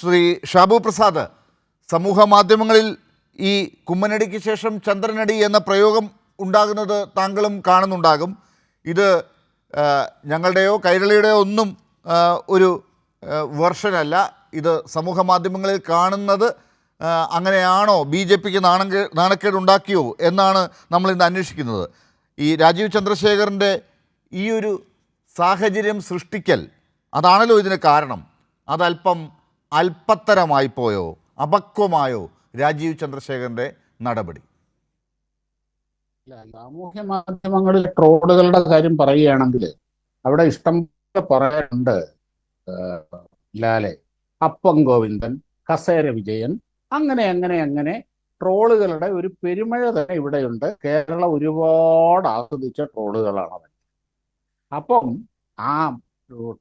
ശ്രീ ഷാബു പ്രസാദ് സമൂഹ മാധ്യമങ്ങളിൽ ഈ കുമ്മനടിക്ക് ശേഷം ചന്ദ്രനടി എന്ന പ്രയോഗം ഉണ്ടാകുന്നത് താങ്കളും കാണുന്നുണ്ടാകും. ഇത് ഞങ്ങളുടെയോ കൈരളിയുടെയോ ഒന്നും ഒരു വെർഷനല്ല. ഇത് സമൂഹ മാധ്യമങ്ങളിൽ കാണുന്നത് അങ്ങനെയാണോ? ബി ജെ പിക്ക് നാണക്കേ നാണക്കേട് ഉണ്ടാക്കിയോ? എന്നാണ് നമ്മൾ ഇന്ന് അന്വേഷിക്കുന്നത്. ഈ രാജീവ് ചന്ദ്രശേഖറിന്റെ ഈ ഒരു സാഹചര്യം സൃഷ്ടിക്കൽ അതാണല്ലോ ഇതിന് കാരണം. അതല്പം അല്പത്തരമായി പോയോ അപക്വമായോ? രാജീവ് ചന്ദ്രശേഖരന്റെ നടപടി. സാമൂഹ്യ മാധ്യമങ്ങളിൽ ട്രോളുകളുടെ കാര്യം പറയുകയാണെങ്കിൽ അവിടെ ഇഷ്ടം പോലെ പറയാനുണ്ട് ലാലെ. അപ്പം ഗോവിന്ദൻ കസേര വിജയൻ അങ്ങനെ അങ്ങനെ അങ്ങനെ ട്രോളുകളുടെ ഒരു പെരുമഴ തന്നെ ഇവിടെയുണ്ട്. കേരളം ഒരുപാട് ആസ്വദിച്ച ട്രോളുകളാണ് അവൻ അപ്പം ആ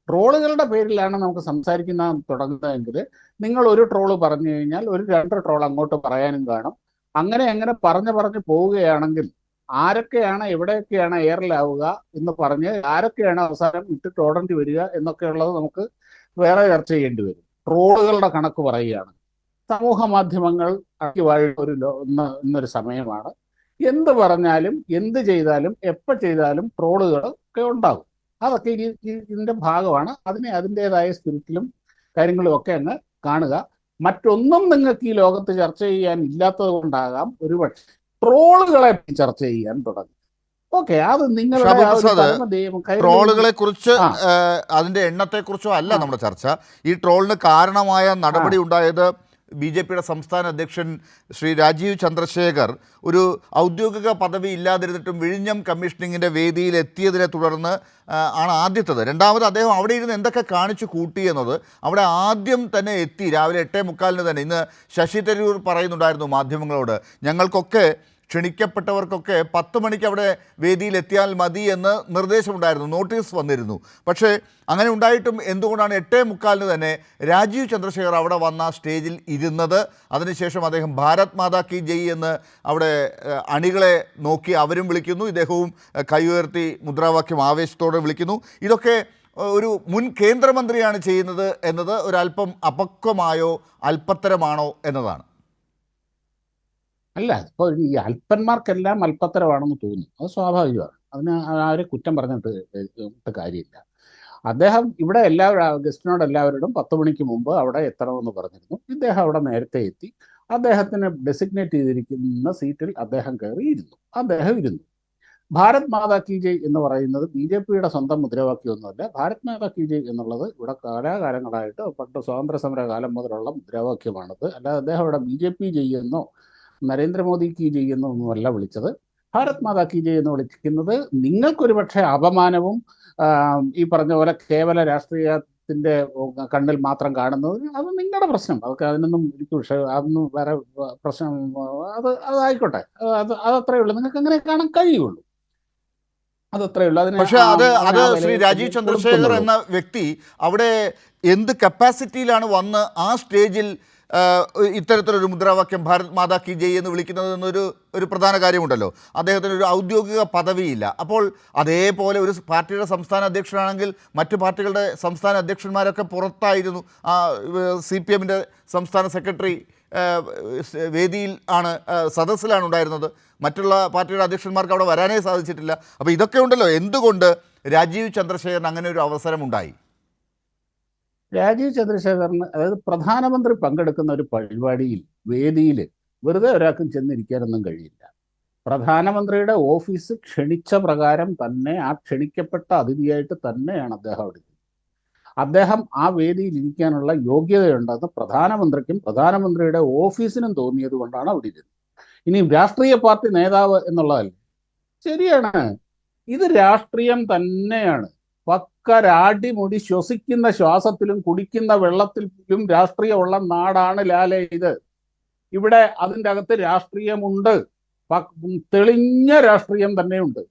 ട്രോളുകളുടെ പേരിലാണ് നമുക്ക് സംസാരിക്കുന്ന തുടങ്ങുന്നതെങ്കിൽ നിങ്ങൾ ഒരു ട്രോൾ പറഞ്ഞു കഴിഞ്ഞാൽ ഒരു രണ്ട് ട്രോൾ അങ്ങോട്ട് പറയാനും കാണും. അങ്ങനെ അങ്ങനെ പറഞ്ഞു പറഞ്ഞു പോവുകയാണെങ്കിൽ ആരൊക്കെയാണ് എവിടെയൊക്കെയാണ് എയറിലാവുക എന്ന് പറഞ്ഞ് ആരൊക്കെയാണ് അവസാനം ഇട്ടിട്ട് ഓടേണ്ടി വരിക എന്നൊക്കെയുള്ളത് നമുക്ക് വേറെ ചർച്ച ചെയ്യേണ്ടി വരും. ട്രോളുകളുടെ കണക്ക് പറയുകയാണ്. സമൂഹ മാധ്യമങ്ങൾ അടിവാഴ ഒരു ഇന്നൊരു സമയമാണ്. എന്ത് പറഞ്ഞാലും എന്ത് ചെയ്താലും എപ്പോൾ ചെയ്താലും ട്രോളുകൾ ഒക്കെ ഉണ്ടാകും അതൊക്കെ ഇനി ഈ- ഇതിന്റെ ഭാഗമാണ്. അതിനെ അതിന്റെതായ സ്പിരിറ്റിലും കാര്യങ്ങളും ഒക്കെ അങ്ങ് കാണുക. മറ്റൊന്നും നിങ്ങൾക്ക് ഈ ലോകത്ത് ചർച്ച ചെയ്യാൻ ഇല്ലാത്തത് കൊണ്ടാകാം. ഒരുപക്ഷെ ട്രോളുകളെ ചർച്ച ചെയ്യാൻ തുടങ്ങി. ഓക്കെ അത് നിങ്ങളുടെ കൈരളി- ട്രോളുകളെ കുറിച്ച്. അതിന്റെ എണ്ണത്തെ കുറിച്ചോ അല്ല. നമ്മുടെ ചർച്ച. ഈ ട്രോളിന് കാരണമായ നടപടി ഉണ്ടായത് ബി ജെ പിയുടെ സംസ്ഥാന അധ്യക്ഷൻ ശ്രീ രാജീവ് ചന്ദ്രശേഖർ ഒരു ഔദ്യോഗിക പദവി ഇല്ലാതിരുന്നിട്ടും വിഴിഞ്ഞം കമ്മീഷനിങ്ങിന്റെ വേദിയിൽ എത്തിയതിനെ തുടർന്ന് ആണ് ആദ്യത്തത്. രണ്ടാമത് അദ്ദേഹം അവിടെ ഇരുന്ന് എന്തൊക്കെ കാണിച്ചു കൂട്ടി എന്നത് അവിടെ ആദ്യം തന്നെ എത്തി. രാവിലെ എട്ടേ മുക്കാലിന് തന്നെ. ഇന്ന് ശശി തരൂർ പറയുന്നുണ്ടായിരുന്നു മാധ്യമങ്ങളോട് ഞങ്ങൾക്കൊക്കെ ക്ഷണിക്കപ്പെട്ടവർക്കൊക്കെ പത്ത് മണിക്ക് അവിടെ വേദിയിൽ എത്തിയാൽ മതി എന്ന് നിർദ്ദേശമുണ്ടായിരുന്നു നോട്ടീസ് വന്നിരുന്നു. പക്ഷേ അങ്ങനെ ഉണ്ടായിട്ടും എന്തുകൊണ്ടാണ് എട്ടേ മുക്കാലിന് തന്നെ രാജീവ് ചന്ദ്രശേഖർ അവിടെ വന്ന സ്റ്റേജിൽ ഇരുന്നത്? അതിനുശേഷം അദ്ദേഹം ഭാരത് മാതാ കി ജയ് എന്ന് അവിടെ അണികളെ നോക്കി അവരും വിളിക്കുന്നു. ഇദ്ദേഹവും കൈ ഉയർത്തി മുദ്രാവാക്യം ആവേശത്തോടെ വിളിക്കുന്നു. ഇതൊക്കെ ഒരു മുൻ കേന്ദ്രമന്ത്രിയാണ് ചെയ്യുന്നത് എന്നത് ഒരല്പം അപക്വമായോ അല്പത്തരമാണോ എന്നതാണ്. അല്ല ഇപ്പൊ ഈ അല്പന്മാർക്കെല്ലാം അല്പത്തരമാണെന്ന് തോന്നുന്നു. അത് സ്വാഭാവികമാണ്. അതിന് ആരെ കുറ്റം പറഞ്ഞിട്ട് കാര്യമില്ല. അദ്ദേഹം ഇവിടെ എല്ലാവരും ഗസ്റ്റിനോട് എല്ലാവരോടും പത്ത് മണിക്ക് മുമ്പ് അവിടെ എത്തണമെന്ന് പറഞ്ഞിരുന്നു. ഇദ്ദേഹം അവിടെ നേരത്തെ എത്തി. അദ്ദേഹത്തിന് ഡെസിഗ്നേറ്റ് ചെയ്തിരിക്കുന്ന സീറ്റിൽ അദ്ദേഹം കയറിയിരുന്നു. അദ്ദേഹം ഇരുന്നു. ഭാരത് മാതാ കി ജയ് എന്ന് പറയുന്നത് ബി ജെ പിയുടെ സ്വന്തം മുദ്രാവാക്യമൊന്നുമല്ല. ഭാരത് മാതാ കി ജയ് എന്നുള്ളത് ഇവിടെ കാലാകാലങ്ങളായിട്ട് പണ്ട് സ്വാതന്ത്ര്യ സമര കാലം മുതലുള്ള മുദ്രാവാക്യമാണത്. അല്ലാതെ അദ്ദേഹം ഇവിടെ ബി ജെ പി ചെയ്യുന്നോ നരേന്ദ്രമോദി കി ജയ് എന്നൊന്നുമല്ല വിളിച്ചത്. ഭാരത് മാതാ കി ജയ് എന്ന് വിളിക്കുന്നത് നിങ്ങൾക്കൊരു പക്ഷേ അപമാനവും ഈ പറഞ്ഞ പോലെ കേവല രാഷ്ട്രീയത്തിന്റെ കണ്ണിൽ മാത്രം കാണുന്നത് അത് നിങ്ങളുടെ പ്രശ്നം. അതൊക്കെ അതിനൊന്നും എനിക്ക് വിഷയം അതൊന്നും വേറെ പ്രശ്നം അത് അതായിക്കോട്ടെ. അത് അതത്രേ ഉള്ളൂ. നിങ്ങൾക്ക് അങ്ങനെ കാണാൻ കഴിയുള്ളൂ. അതത്രേ ഉള്ളൂ. അതിന് പക്ഷെ അത് അത് ശ്രീ രാജീവ് ചന്ദ്രശേഖർ എന്ന വ്യക്തി അവിടെ എന്ത് കപ്പാസിറ്റിയിലാണ് വന്ന് ആ സ്റ്റേജിൽ ഇത്തരത്തിലൊരു മുദ്രാവാക്യം ഭാരത് മാതാ കി ജയ് എന്ന് വിളിക്കുന്നത് എന്നൊരു ഒരു പ്രധാന കാര്യമുണ്ടല്ലോ. അദ്ദേഹത്തിന് ഒരു ഔദ്യോഗിക പദവിയില്ല. അപ്പോൾ അതേപോലെ ഒരു പാർട്ടിയുടെ സംസ്ഥാന അധ്യക്ഷനാണെങ്കിൽ മറ്റു പാർട്ടികളുടെ സംസ്ഥാന അധ്യക്ഷന്മാരൊക്കെ പുറത്തായിരുന്നു. ആ സി പി എമ്മിന്റെ സംസ്ഥാന സെക്രട്ടറി വേദിയിൽ ആണ് സദസ്സിലാണ് ഉണ്ടായിരുന്നത്. മറ്റുള്ള പാർട്ടിയുടെ അധ്യക്ഷന്മാർക്ക് അവിടെ വരാനേ സാധിച്ചിട്ടില്ല. അപ്പോൾ ഇതൊക്കെ ഉണ്ടല്ലോ. എന്തുകൊണ്ട് രാജീവ് ചന്ദ്രശേഖരൻ അങ്ങനെ ഒരു അവസരമുണ്ടായി? രാജീവ് ചന്ദ്രശേഖറിന് അതായത് പ്രധാനമന്ത്രി പങ്കെടുക്കുന്ന ഒരു പരിപാടിയിൽ വേദിയിൽ വെറുതെ ഒരാൾക്കും ചെന്നിരിക്കാനൊന്നും കഴിയില്ല. പ്രധാനമന്ത്രിയുടെ ഓഫീസ് ക്ഷണിച്ച പ്രകാരം തന്നെ ആ ക്ഷണിക്കപ്പെട്ട അതിഥിയായിട്ട് തന്നെയാണ് അദ്ദേഹം അവിടെ. അദ്ദേഹം ആ വേദിയിൽ ഇരിക്കാനുള്ള യോഗ്യതയുണ്ടെന്ന് പ്രധാനമന്ത്രിക്കും പ്രധാനമന്ത്രിയുടെ ഓഫീസിനും തോന്നിയത് കൊണ്ടാണ് അവിടെ ഇരുന്നത്. ഇനി രാഷ്ട്രീയ പാർട്ടി നേതാവ് എന്നുള്ളതല്ല? ശരിയാണ്. ഇത് രാഷ്ട്രീയം തന്നെയാണ്. പക്കരാടിമുടി ശ്വസിക്കുന്ന ശ്വാസത്തിലും കുടിക്കുന്ന വെള്ളത്തിലും രാഷ്ട്രീയമുള്ള നാടാണ് ലാലെ ഇത്. ഇവിടെ അതിന്റെ അകത്ത് രാഷ്ട്രീയമുണ്ട്. തെളിഞ്ഞ രാഷ്ട്രീയം തന്നെയുണ്ട്.